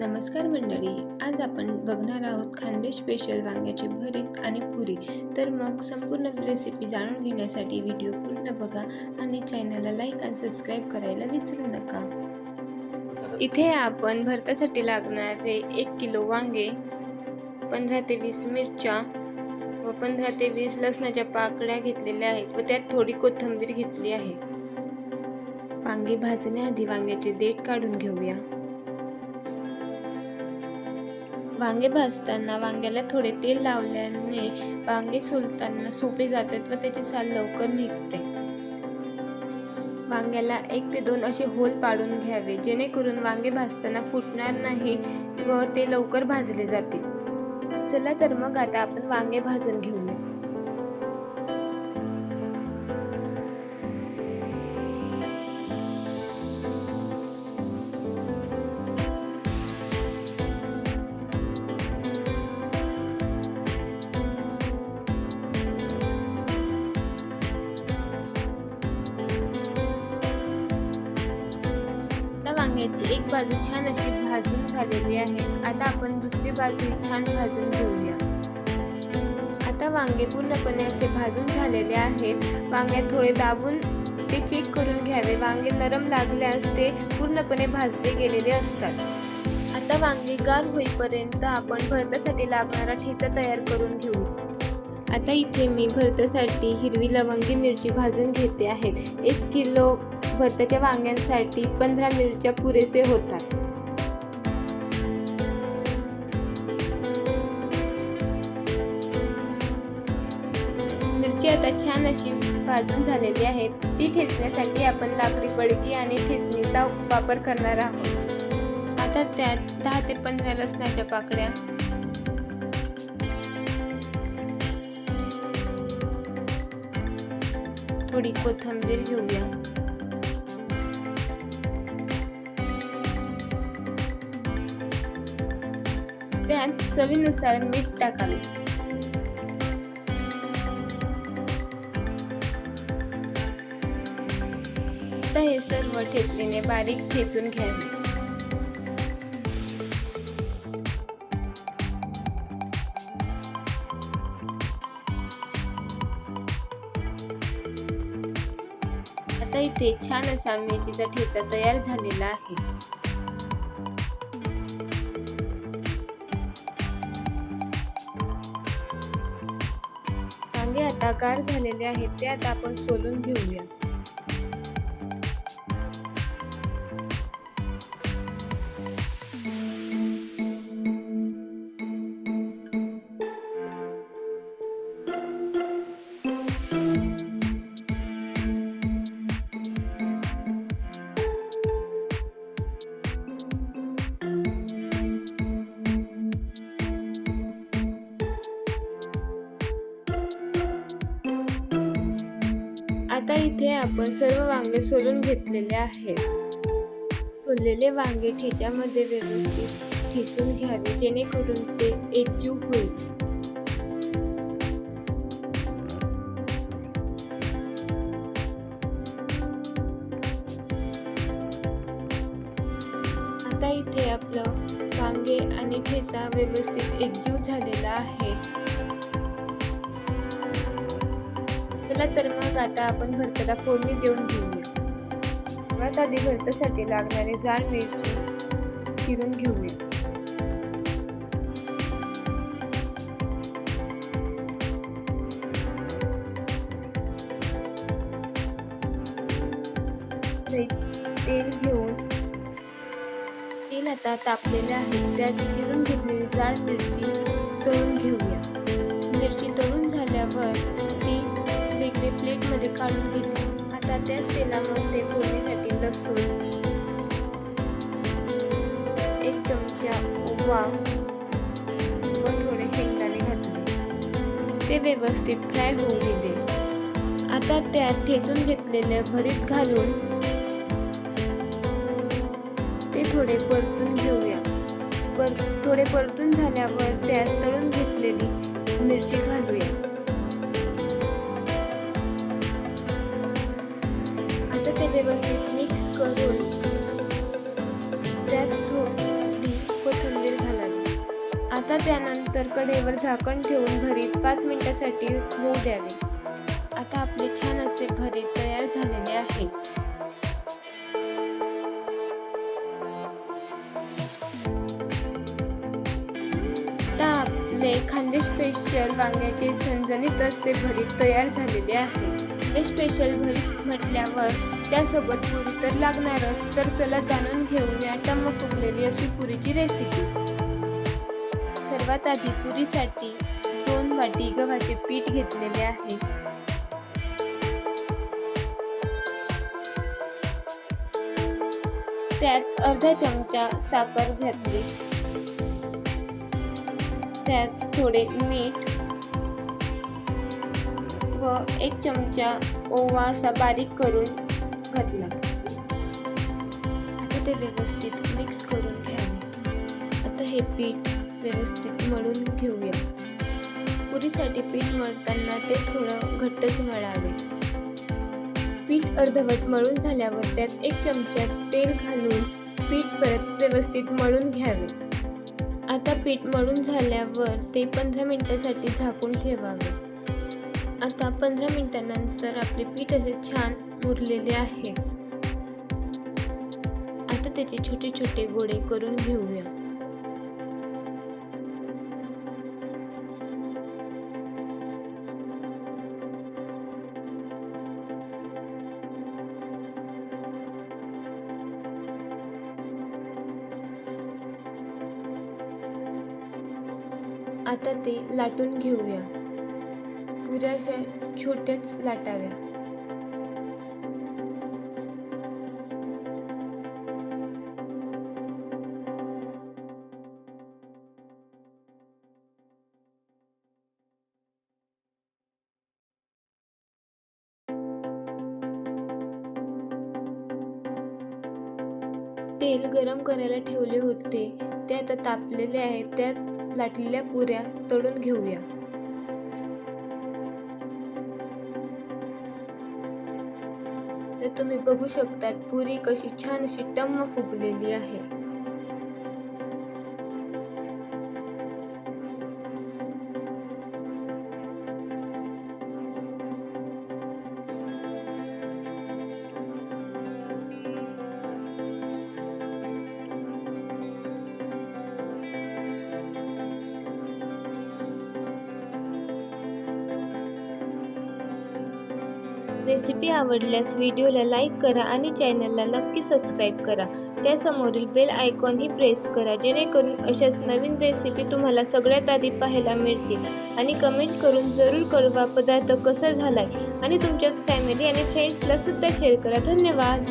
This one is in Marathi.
नमस्कार मंडळी आज आपण बघणार आहोत खानदेश स्पेशल वांग्याचे भरीत आणि पुरी. तर मग संपूर्ण रेसिपी जाणून घेण्यासाठी व्हिडिओ पूर्ण बघा आणि चॅनलला लाईक आणि सबस्क्राईब करायला विसरू नका. इथे आपण भरतासाठी लागणारे एक किलो वांगे पंधरा ते वीस मिरच्या व पंधरा ते वीस लसणाच्या पाकळ्या घेतलेल्या आहेत व त्यात थोडी कोथिंबीर घेतली आहे. वांगे भाजण्याआधी वांग्याचे देठ काढून घेऊया. वांगे भाजताना वांग्याला थोडे तेल लावल्याने वांगे सोलताना सोपे जातात व त्याची साल लवकर निघते. वांग्याला एक ते दोन असे होल पाडून घ्यावे जेणेकरून वांगे भाजताना फुटणार नाही व ते लवकर भाजले जातील. चला तर मग आता आपण वांगे भाजून घेऊया. याची एक बाजू छान अशी भाजून झालेली आहे. आता आपण दुसरी बाजू छान भाजून घेऊया. आता वांगे पूर्णपणे असे भाजून झालेले आहेत. वांग्यात थोडे दाबून ते चेक करून घ्यावे. वांगे नरम लागल्यास ते पूर्णपणे भाजले गेलेले असतात. आता वांगे गार होईपर्यंत आपण भरतासाठी लागणारा ठेचा तयार करून घेऊ. आता इथे मी भरतासाठी हिरवी लवंगी मिरची भाजून घेते आहेत. एक किलो भरताच्या वांग्यांसाठी पंधरा मिरच्या पुरेसे होतात. मिरची आता छान अशी भाजून झालेली आहे ती ठेचण्यासाठी आपण लाकडी पडकी आणि ठेचणीचा वापर करणार आहोत. आता त्यात दहा ते पंधरा लसणाच्या पाकळ्या थोडी कोथिंबीर घेऊया. त्यात चवीनुसार मीठ टाकावे. आता हे सर्व ठेचलेने बारीक ठेचून घ्यावे. आता इथे छान असा मिरचीचा ठेचा तयार झालेला आहे. वांगे आता गार झालेले आहेत ते आता आपण सोलून घेऊया. आता इथे आपण सर्व वांगे सोलून घेतलेले आहेत. सोललेले वांगे ठेच्यामध्ये व्यवस्थित ठेचून घ्यावे जेणेकरून ते एकजीव होईल. आता इथे आपलं वांगे आणि ठेचा व्यवस्थित एकजीव झालेला आहे. चला तर मग आता आपण भरताला फोडणी देऊन घेऊया. मग आधी भरतासाठी लागणारे जाड मिरची चिरून घेऊया. तेल घेऊन तेल आता तापलेले आहे. त्यात चिरून घेतलेली जाड मिरची तळून घेऊया. मिरची तळून झाल्यावर प्लेटमध्ये काढून घेतली आता त्याच तेलामध्ये फोडणीसाठी लसूण एक चमचा ओवा व थोडे शेंगदाणे घातले. ते व्यवस्थित फ्राय होऊ दिले. आता त्यात ठेचून घेतलेले भरीत घालून ते थोडे परतून घेऊया. पर थोडे परतून झाल्यावर त्यात तळून घेतलेली मिरची घालूया. ते व्यवस्थित मिक्स करून त्यात थोडी त्यानंतर कढईवर झाकण ठेवून भरीत पाच मिनिटासाठी होऊ द्यावे. आता आपले छान असे भरीत तयार झालेले आहे आता आपले खानदेश स्पेशल वांग्याचे झणझणीत असे भरीत तयार झालेले आहे. हे स्पेशल भरीत म्हटल्यावर त्यासोबत पुरी तर लागणारच तर चला जाणून घेऊया टम्म फुगलेली अशी पुरीची रेसिपी सर्वात आधी पुरीसाठी दोन वाटी गव्हाचे पीठ घेतलेले आहे. त्यात अर्धा चमचा साखर घातली. त्यात थोडे मीठ व एक चमचा ओवा असा बारीक करून घातला. आता ते व्यवस्थित मिक्स करून घ्यावे आता हे पीठ व्यवस्थित मळून घेऊया. पुरीसाठी पीठ मळताना ते थोडं घट्टच मळावे. पीठ अर्धवट मळून झाल्यावर त्यात एक चमचा तेल घालून पीठ परत व्यवस्थित मळून घ्यावे. आता पीठ मळून झाल्यावर ते पंधरा मिनिटासाठी झाकून ठेवावे. आता पंधरा मिनिटानंतर आपले पीठ असे छान मुरलेले आहे. आता त्याचे छोटे छोटे गोळे करून घेऊया. आता ते लाटून घेऊया. पुऱ्याशा छोट्याच लाटाव्या. तेल गरम करायला ठेवले होते. ते आता तापलेले आहेत. त्यात लाटलेल्या पुऱ्या तळून घेऊया. तुम्ही बघू शकतात पुरी कशी छान अशी टम्म फुगलेली आहे. रेसिपी आवडल्यास व्हिडिओला लाईक करा आणि चॅनलला नक्की सबस्क्राईब करा. त्यासमोरील बेल आयकॉनही प्रेस करा जेणेकरून अशाच नवीन रेसिपी तुम्हाला सगळ्यात आधी पाहायला मिळतील. आणि कमेंट करून जरूर कळवा पदार्थ कसा झालाय. आणि तुमच्या फॅमिली आणि फ्रेंड्सला सुद्धा शेअर करा. धन्यवाद!